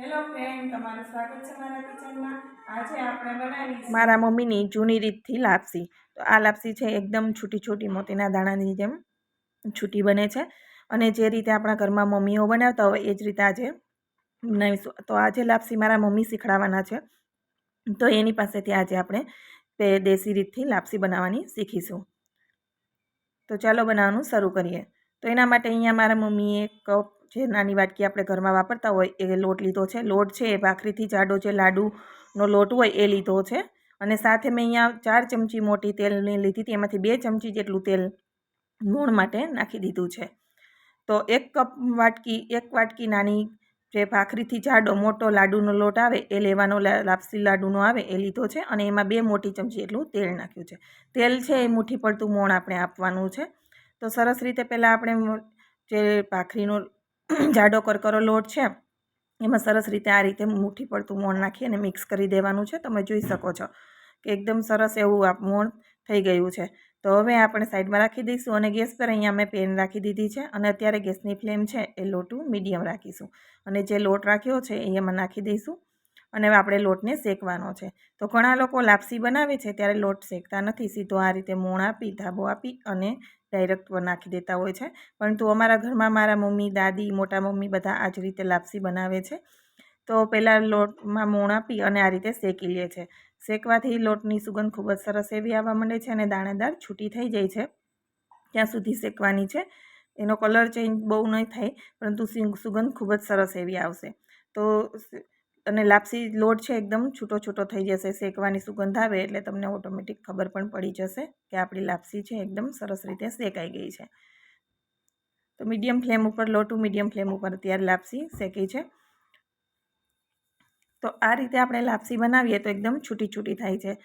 Hello friend તમારું સ્વાગત છે મારા કિચનમાં. આજે આપણે બનાવીશું મારા મમ્મીની જૂની રીતથી લાપસી. તો આ લાપસી છે એકદમ છૂટી છૂટી મોતીના દાણાની જેમ છૂટી બને છે. અને જે રીતે આપણા ઘરમાં મમ્મીઓ બનાવતા હોય એ જ રીતે આજે બનાવીશું. તો આજે લાપસી મારા મમ્મી શીખડાવવાના છે, તો એની પાસેથી આજે આપણે તે દેશી રીતથી લાપસી બનાવવાની શીખીશું. તો ચાલો બનાવવાનું શરૂ કરીએ. તો એના માટે અહીંયા મારા મમ્મીએ કપ જે નાની વાટકી આપણે ઘરમાં વાપરતા હોય એ લોટ લીધો છે. લોટ છે એ ભાખરીથી જાડો જે લાડુનો લોટ હોય એ લીધો છે. અને સાથે મેં અહીંયા ચાર ચમચી મોટી તેલની લીધી હતી. એમાંથી બે ચમચી જેટલું તેલ મૂણ માટે નાખી દીધું છે. તો એક કપ વાટકી, એક વાટકી નાની જે ભાખરીથી જાડો મોટો લાડુનો લોટ આવે એ લેવાનો લાપસી લાડુનો આવે એ લીધો છે. અને એમાં બે મોટી ચમચી એટલું તેલ નાખ્યું છે. તેલ છે એ મુઠ્ઠી પડતું મોણ આપણે આપવાનું છે. તો સરસ રીતે પહેલાં આપણે જે ભાખરીનો જાડો કરકરો લોટ છે. એમાં સરસ રીતે આ રીતે મુઠ્ઠી પડતું મોણ નાખી અને મિક્સ કરી દેવાનું છે. તમે જોઈ શકો છો કે એકદમ સરસ એવું આ મોણ થઈ ગયું છે. તો હવે આપણે સાઈડમાં રાખી દઈશું અને ગેસ પર અહીંયા મેં પેન રાખી દીધી છે અને અત્યારે ગેસની ફ્લેમ છે એ લોટું મીડિયમ રાખીશું. અને જે લોટ રાખ્યો છે એ એમાં નાખી દઈશું. અને હવે આપણે લોટને શેકવાનો છે. તો ઘણા લોકો લાપસી બનાવે છે ત્યારે લોટ શેકતા નથી. સીધો આ રીતે મોણ આપી, ધાબો આપી અને ડાયરેક્ટ નાખી દેતા હોય છે. પરંતુ અમારા ઘરમાં મારા મમ્મી, દાદી, મોટા મમ્મી બધા આ જ રીતે લાપસી બનાવે છે. તો પહેલાં લોટમાં મોણ આપી અને આ રીતે શેકી લે છે. શેકવાથી લોટની સુગંધ ખૂબ જ સરસ એવી આવવા માંડે છે અને દાણેદાર છૂટી થઈ જાય છે. ત્યાં સુધી શેકવાની છે. એનો કલર ચેન્જ બહુ નહીં થાય, પરંતુ સુગંધ ખૂબ જ સરસ એવી આવશે. તો અને લાપસી લોટ છે એકદમ છૂટો છૂટો થઈ જશે, શેકવાની સુગંધ આવે એટલે તમને ઓટોમેટિક ખબર પણ પડી જશે કે આપણી લાપસી છે એકદમ સરસ રીતે શેકાઈ ગઈ છે. તો મીડિયમ ફ્લેમ ઉપર લો ટુ મીડિયમ ફ્લેમ ઉપર અત્યારે લાપસી શેકી છે. તો આ રીતે આપણે લાપસી બનાવીએ તો એકદમ છૂટી છૂટી થાય છે.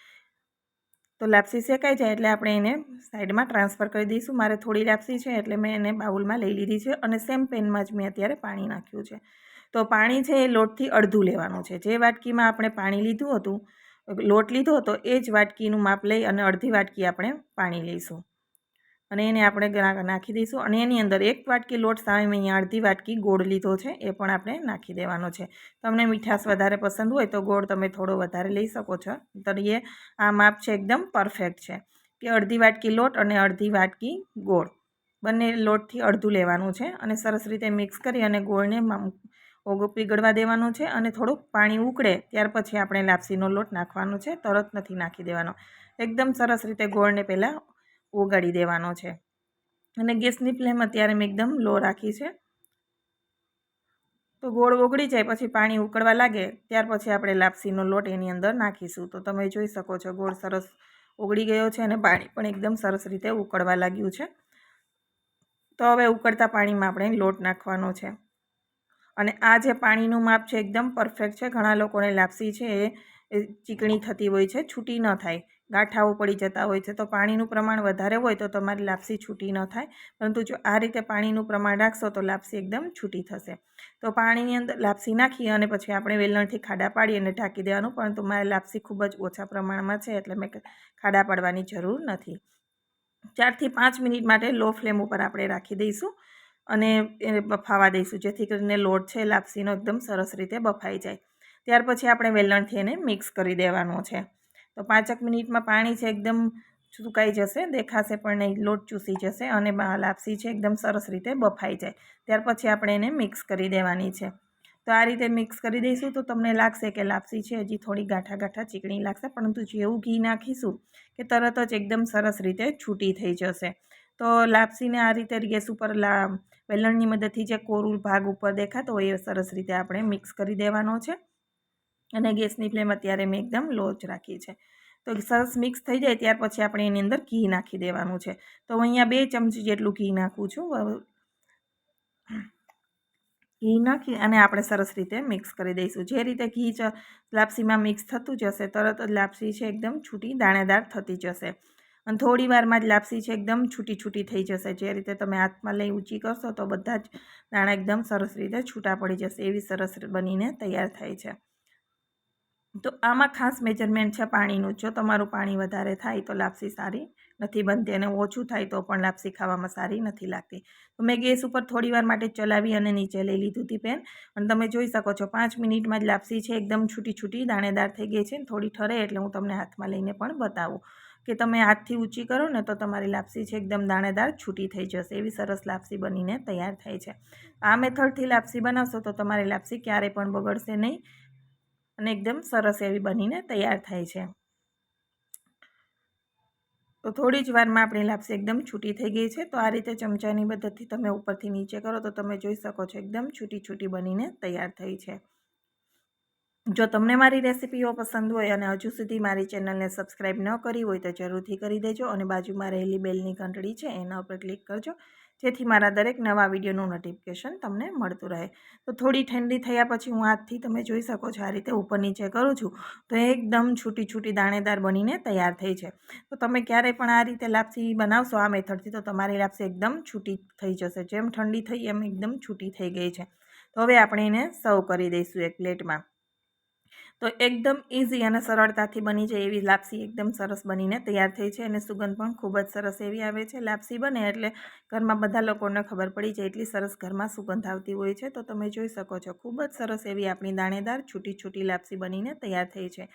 તો લાપસી શેકાઈ જાય એટલે આપણે એને સાઈડમાં ટ્રાન્સફર કરી દઈશું. મારે થોડી લાપસી છે એટલે મેં એને બાઉલમાં લઈ લીધી છે અને સેમ પેનમાં જ મેં અત્યારે પાણી નાખ્યું છે. તો પાણી છે એ લોટથી અડધું લેવાનું છે. જે વાટકીમાં આપણે પાણી લીધું હતું, લોટ લીધો હતો, એ જ વાટકીનું માપ લઈ અને અડધી વાટકી આપણે પાણી લઈશું. અને એને આપણે નાખી દઈશું. અને એની અંદર એક વાટકી લોટ સામે અહીંયા અડધી વાટકી ગોળ લીધો છે, એ પણ આપણે નાખી દેવાનો છે. તમને મીઠાશ વધારે પસંદ હોય તો ગોળ તમે થોડો વધારે લઈ શકો છો. તો આ માપ છે એકદમ પરફેક્ટ છે. કે અડધી વાટકી લોટ અને અડધી વાટકી ગોળ. બંને લોટથી અડધું લેવાનું છે અને સરસ રીતે મિક્સ કરી અને ગોળને ઓગો પીગળવા દેવાનો છે અને થોડુંક પાણી ઉકળે, ત્યાર પછી આપણે લાપસીનો લોટ નાખવાનો છે. તરત નથી નાખી દેવાનો. એકદમ સરસ રીતે ગોળને પહેલાં ઓગાળી દેવાનો છે. અને ગેસની ફ્લેમ અત્યારે મેં એકદમ લો રાખી છે. તો ગોળ ઓગળી જાય, પછી પાણી ઉકળવા લાગે, ત્યાર પછી આપણે લાપસીનો લોટ એની અંદર નાખીશું. તો તમે જોઈ શકો છો, ગોળ સરસ ઓગળી ગયો છે અને પાણી પણ એકદમ સરસ રીતે ઉકળવા લાગ્યું છે. તો હવે ઉકળતા પાણીમાં આપણે લોટ નાખવાનો છે. અને આ જે પાણીનું માપ છે એકદમ પરફેક્ટ છે. ઘણા લોકોને લાપસી છે એ ચીકણી થતી હોય છે, છૂટી ન થાય. ગાંઠાઓ પડી જતા હોય છે. તો પાણીનું પ્રમાણ વધારે હોય તો તમારી લાપસી છૂટી ન થાય. પરંતુ જો આ રીતે પાણીનું પ્રમાણ રાખશો તો લાપસી એકદમ છૂટી થશે. તો પાણીની અંદર લાપસી નાખી અને પછી આપણે વેલણથી ખાડા પાડી અને ઢાંકી દેવાનું. પરંતુ મારે લાપસી ખૂબ જ ઓછા પ્રમાણમાં છે એટલે મેં ખાડા પાડવાની જરૂર નથી. ચારથી પાંચ મિનિટ માટે લો ફ્લેમ ઉપર આપણે રાખી દઈશું. અને એને બફાવા દઈશું, જેથી કરીને લોટ છે લાપસીનો એકદમ સરસ રીતે બફાઈ જાય. ત્યાર પછી આપણે વેલણથી એને મિક્સ કરી દેવાનો છે. તો પાંચક મિનિટમાં પાણી છે એકદમ સુકાઈ જશે, દેખાશે પણ નહીં, લોટ ચૂસી જશે અને લાપસી છે એકદમ સરસ રીતે બફાઈ જાય. ત્યાર પછી આપણે એને મિક્સ કરી દેવાની છે. તો આ રીતે મિક્સ કરી દઈશું તો તમને લાગશે કે લાપસી છે હજી થોડી ગાંઠા ગાંઠા ચીકણી લાગશે, પરંતુ જેવું ઘી નાખીશું કે તરત જ એકદમ સરસ રીતે છૂટી થઈ જશે. તો લાપસીને આ રીતે ગેસ ઉપર લા વેલણની મદદથી જે કોરું ભાગ ઉપર દેખાતો હોય એ સરસ રીતે આપણે મિક્સ કરી દેવાનો છે. અને ગેસની ફ્લેમ અત્યારે મેં એકદમ લો જ રાખી છે. તો સરસ મિક્સ થઈ જાય ત્યાર પછી આપણે એની અંદર ઘી નાખી દેવાનું છે. તો અહીંયા બે ચમચી જેટલું ઘી નાખું છું. ઘી નાખી અને આપણે સરસ રીતે મિક્સ કરી દઈશું. જે રીતે ઘી લાપસીમાં મિક્સ થતું જશે તરત જ લાપસી છે, એકદમ છૂટી, દાણેદાર થતી જશે અને થોડી વારમાં જ લાપસી છે, એકદમ છૂટી છૂટી થઈ જશે. જે રીતે તમે હાથમાં લઈ ઊંચી કરશો, તો બધા જ દાણા એકદમ સરસ રીતે છૂટા પડી જશે, એવી સરસ બનીને તૈયાર થાય છે. તો આમાં ખાસ મેજરમેન્ટ છે પાણીનું. જો તમારું પાણી વધારે થાય તો લાપસી સારી નથી બનતી અને ઓછું થાય તો પણ લાપસી ખાવામાં સારી નથી લાગતી. તો મેં ગેસ ઉપર થોડી વાર માટે ચલાવી અને નીચે લઈ લીધું હતી પેન. અને તમે જોઈ શકો છો, પાંચ મિનિટમાં જ લાપસી છે, એકદમ છૂટી છૂટી દાણેદાર થઈ ગઈ છે થોડી ઠરે એટલે હું તમને હાથમાં લઈને પણ બતાવું. કે તમે હાથથી ઊંચી કરો ને તો તમારી લાપસી છે એકદમ દાણેદાર છૂટી થઈ જશે, એવી સરસ લાપસી બનીને તૈયાર થાય છે. આ મેથડથી લાપસી બનાવશો તો તમારી લાપસી ક્યારેય પણ બગડશે નહીં અને એકદમ સરસ એવી બનીને તૈયાર થાય છે. તો થોડી જ વારમાં આપણી લાપસી એકદમ છૂટી થઈ ગઈ છે, તો આ રીતે ચમચાની મદદથી તમે ઉપરથી નીચે કરો તો તમે જોઈ શકો છો એકદમ છૂટી છૂટી બનીને તૈયાર થઈ છે. જો તમને મારી રેસિપીઓ પસંદ હોય અને હજુ સુધી મારી ચેનલને સબસ્ક્રાઈબ ન કરી હોય તો જરૂરથી કરી દેજો અને બાજુમાં રહેલી બેલની ઘંટડી છે એના ઉપર ક્લિક કરજો. જેથી મારા દરેક નવા વિડીયોનું નોટિફિકેશન તમને મળતું રહે. તો થોડી ઠંડી થયા પછી હું હાથથી તમે જોઈ શકો છો આ રીતે ઉપર નીચે કરું છું. તો એકદમ છૂટી છૂટી દાણેદાર બનીને તૈયાર થઈ છે. તો તમે ક્યારેય પણ આ રીતે લાપસી બનાવશો આ મેથડથી તો તમારી લાપસી એકદમ છૂટી થઈ જશે. જેમ ઠંડી થઈ એમ એકદમ છૂટી થઈ ગઈ છે. તો હવે આપણે એને સર્વ કરી દઈશું એક પ્લેટમાં તો એકદમ ઇઝી અને સરળતાથી બની જાય એવી લાપસી એકદમ સરસ બનીને તૈયાર થઈ છે અને સુગંધ પણ ખૂબ જ સરસ એવી આવે છે. લાપસી બને એટલે ઘરમાં બધા લોકોને ખબર પડી જાય એટલી સરસ ઘરમાં સુગંધ આવતી હોય છે. તો તમે જોઈ શકો છો, ખૂબ જ સરસ એવી આપણી દાણેદાર છૂટી છૂટી લાપસી બનીને તૈયાર થઈ છે.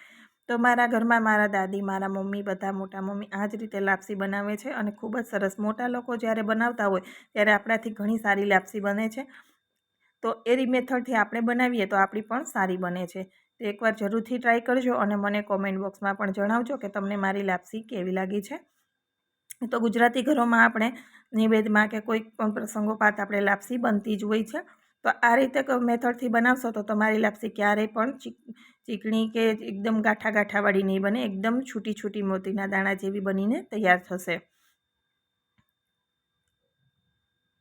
તો મારા ઘરમાં મારા દાદી, મારા મમ્મી, બધા મોટા મમ્મી આ જ રીતે લાપસી બનાવે છે અને ખૂબ જ સરસ. મોટા લોકો જ્યારે બનાવતા હોય ત્યારે આપણાથી ઘણી સારી લાપસી બને છે. તો એ મેથડથી આપણે બનાવીએ તો આપણી પણ સારી બને છે. તો એકવાર જરૂરથી ટ્રાય કરજો અને મને કોમેન્ટ બોક્સમાં પણ જણાવજો કે તમને મારી લાપસી કેવી લાગી છે. તો ગુજરાતી ઘરોમાં આપણે નિવેદમાં કે કોઈ પણ પ્રસંગોપાત આપણે લાપસી બનતી જ હોય છે. તો આ રીતે મેથડથી બનાવશો તો તમારી લાપસી ક્યારેય પણ ચીકણી કે એકદમ ગાંઠા ગાંઠાવાળી નહીં બને, એકદમ છૂટી છૂટી મોતીના દાણા જેવી બનીને તૈયાર થશે.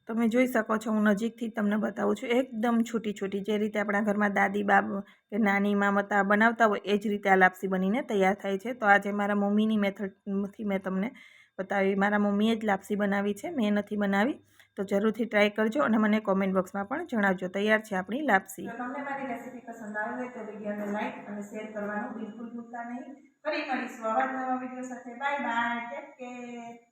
તમે જોઈ શકો છો, હું નજીકથી તમને બતાવું છું, એકદમ છૂટી છૂટી જે રીતે આપણા ઘરમાં દાદી બાબ કે નાની, મામતા બનાવતા હોય, એ જ રીતે આ લાપસી બનીને તૈયાર થાય છે. તો આજે મારા મમ્મીની મેથડથી મેં તમને બતાવી, મારા મમ્મીએ જ લાપસી બનાવી છે, મેં નથી બનાવી, તો જરૂરથી ટ્રાય કરજો અને મને કોમેન્ટ બોક્સમાં પણ જણાવજો. તૈયાર છે આપણી લાપસી. તમને મારી રેસીપી પસંદ આવી હોય તો વિડીયોને લાઈક અને શેર કરવાનું બિલકુલ ભૂલતા નહીં. ફરી મળીશું આવા નવા વીડિયો સાથે. Bye bye take care